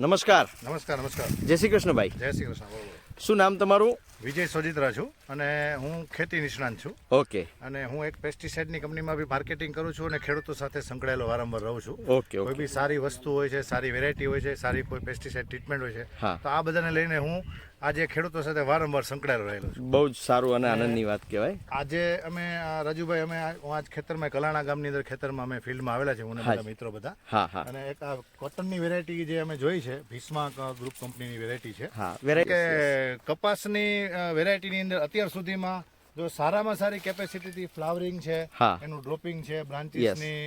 નમસ્કાર. નમસ્કાર નમસ્કાર. જય શ્રી કૃષ્ણભાઈ. જય શ્રી કૃષ્ણ શું નામ તમારું? વિજય સોજિત્રા છું અને હું ખેતી નિષ્ણાંત છું. ઓકે. અને હું એક પેસ્ટિસાઇડની કંપનીમાં બી માર્કેટિંગ કરું છું અને ખેડૂતો સાથે સંકળાયેલો વારંવાર રહું છું. ઓકે કોઈ બી સારી વસ્તુ હોય છે સારી વેરાયટી હોય છે સારી કોઈ પેસ્ટિસાઇડ ટ્રીટમેન્ટ હોય છે તો આ બધાને લઈને હું આજે ખેડૂતો સાથે વારંવાર સંકળાયેલો રહેલો છું. બહુ જ સારું અને આનંદની વાત કહેવાય. આજે અમે રાજુભાઈ અમે હું આજ ખેતરમાં કલાણા ગામની અંદર ખેતરમાં અમે ફિલ્ડમાં આવેલા છે હું બધા મિત્રો બધા. અને એક આ કોટનની વેરાયટી જે અમે જોઈ છે ભીસ્મા ગ્રુપ કંપનીની વેરાયટી છે. કે કપાસની વેરાયટીની અંદર અત્યાર સુધીમાં જો સારામાં સારી કેપેસિટીથી ફ્લાવરિંગ છે એનું ડ્રોપિંગ છે બ્રાન્ચીસની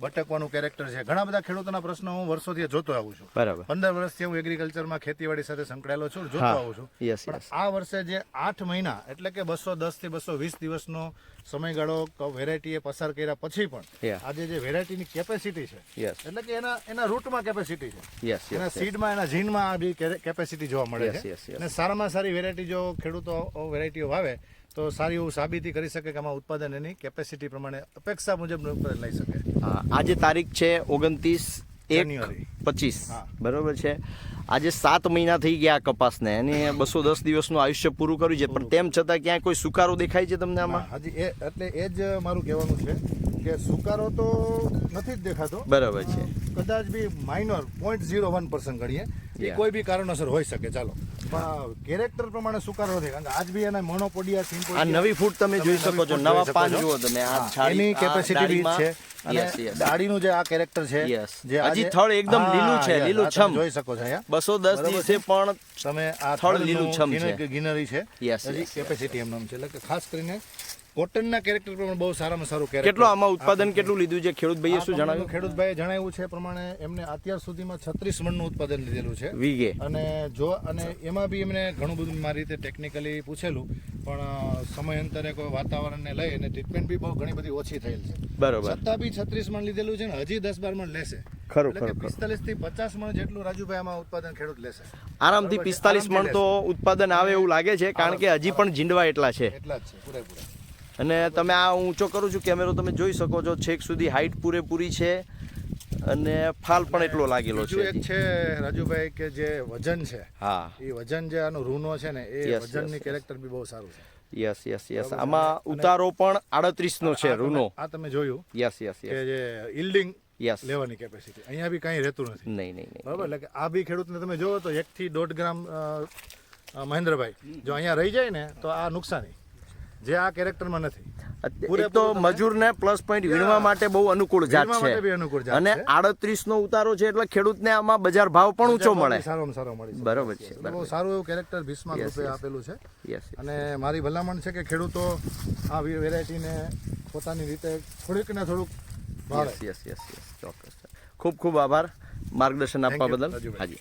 બટકવાનું કેરેક્ટર છે. ઘણા બધા ખેડૂતોના પ્રશ્નો હું વર્ષોથી જોતો આવું છું. બરાબર. પંદર વર્ષથી હું એગ્રીકલ્ચરમાં ખેતીવાડી સાથે સંકળાયેલો છું જોતો આવું છું. પણ આ વર્ષે જે આઠ મહિના એટલે કે બસો દસથી બસો વીસ દિવસનો સમયગાળો વેરાયટીએ પસાર કર્યા પછી પણ આજે જે વેરાયટીની કેપેસિટી છે એટલે કે એના એના રૂટમાં કેપેસિટી છે. એના સીડમાં એના જીનમાં આ બી કેપેસિટી જોવા મળે છે. અને સારામાં સારી વેરાયટી જો ખેડૂતો વેરાયટીઓ વાવે તો સારી એવું સાબિતી કરી શકે કે આમાં ઉત્પાદન એની કેપેસિટી પ્રમાણે અપેક્ષા મુજબનું ઉત્પાદન લઈ શકે. આજે તારીખ છે ઓગણત્રીસ એક જાન્યુઆરી. પચીસ. બરોબર છે? આજે સાત મહિના થઈ ગયા કપાસને. અને બસો દસ દિવસનું આયુષ્ય પૂરું કર્યું છે. પણ તેમ છતાં ક્યાંય કોઈ સુકારો દેખાય છે તમને આમાં? હજી એ એટલે એ જ મારું કહેવાનું છે કે સુકારો તો નથી જ દેખાતો. બરાબર છે. કદાચ B minor point zero one percent ગણીએ. એ કોઈ બી કારણોસર હોઈ શકે. ચાલો. કેરેક્ટર પ્રમાણે સુકારો નથી. કારણ કે આજ બી એના મોનોપોડિયા આ નવી ફૂટ તમે જોઈ શકો છો. નવા પાન જુઓ તમે. આ એની કેપેસિટી બી છે. અને yes. જે આ કેરેક્ટર છે જે હજી થળ એકદમ લીલું છે, લીલું છમ. જોઈ શકો છો અહીંયા. બસો દસ દિવસે પણ તમે આ થળ લીલું છમ છે. ગ્રીનરી છે. Yes, હજી એમ કેપેસિટી એમનામ છે. એટલે કે ખાસ કરીને કોટનના કેરેક્ટર પ્રમાણે બહુ સારામાં સારું કેરેક્ટર કેટલું આમાં ઉત્પાદન કેટલું લીધું છે? ખેડૂત ભાઈએ શું જણાવ્યું? ખેડૂતભાઈએ જણાવ્યું છે પ્રમાણે એમને અત્યાર સુધીમાં છત્રીસ મણનું ઉત્પાદન લીધેલું છે. વીઘે. અને જો અને એમાં બી એમને ઘણું બધું મારી રીતે ટેકનિકલી પૂછેલું પણ સમયાંતરે કોઈ વાતાવરણને લઈ અને ટ્રીટમેન્ટ બી બહુ ઘણી બધી ઓછી થયેલ છે. બરોબર. છતાં બી છત્રીસ મણ લીધેલું છે ને હજી દસ બાર મણ લેશે. ખરું ખરું પિસ્તાલીસથી પચાસ મણ જેટલું રાજુભાઈ આમાં ઉત્પાદન ખેડૂત લેશે. આરામથી પિસ્તાલીસ મણ તો ઉત્પાદન આવે એવું લાગે છે કારણ કે હજી પણ જીંડવા એટલા છે. એટલા જ છે પૂરેપૂરા. અને તમે આ ઊંચો કરું છું કેમેરો તમે જોઈ શકો છો છેક સુધી હાઈટ પૂરેપૂરી છે અને ફાલ પણ એટલો લાગેલો છે. એક છે રાજુભાઈ કે જે વજન છે હા. એ વજન જે આનો રૂનો છે ને એ વજનની કેરેક્ટર બી બહુ સારું છે. યસ યસ યસ આમાં ઉતારો પણ આડત્રીસ નો છે રૂનો. આ તમે જોયું યસ યસ કે યસ જે ઇલ્ડિંગ યસ લેવાની કેપેસિટી અહીંયા બી કાંઈ રહેતું નથી. નહીં નહીં નહીં. બરાબર? એટલે આ બી ખેડૂતને તમે જોવો તો એકથી દોઢ ગ્રામ મહેન્દ્રભાઈ જો અહીંયા રહી જાય ને તો આ નુકસાની. જે આ કેરેક્ટરમાં નથી. તો મજૂરને પ્લસ પોઈન્ટ વીણવા માટે બહુ અનુકૂળ જાત છે. અને આડત્રીસ નો ઉતારો છે એટલે ખેડૂતને આમાં બજાર ભાવ પણ ઊંચો મળે. સારામાં સારો મળે. બરોબર છે. બહુ સારું એવું કેરેક્ટર ભીષ્મા રૂપે આપેલું છે. યસ અને મારી ભલામણ છે કે ખેડૂતો આ વેરાયટીને પોતાની રીતે થોડીક ને થોડુંક યસ યસ યસ ચોક્કસ. ખૂબ ખૂબ આભાર માર્ગદર્શન આપવા બદલ. હાજી.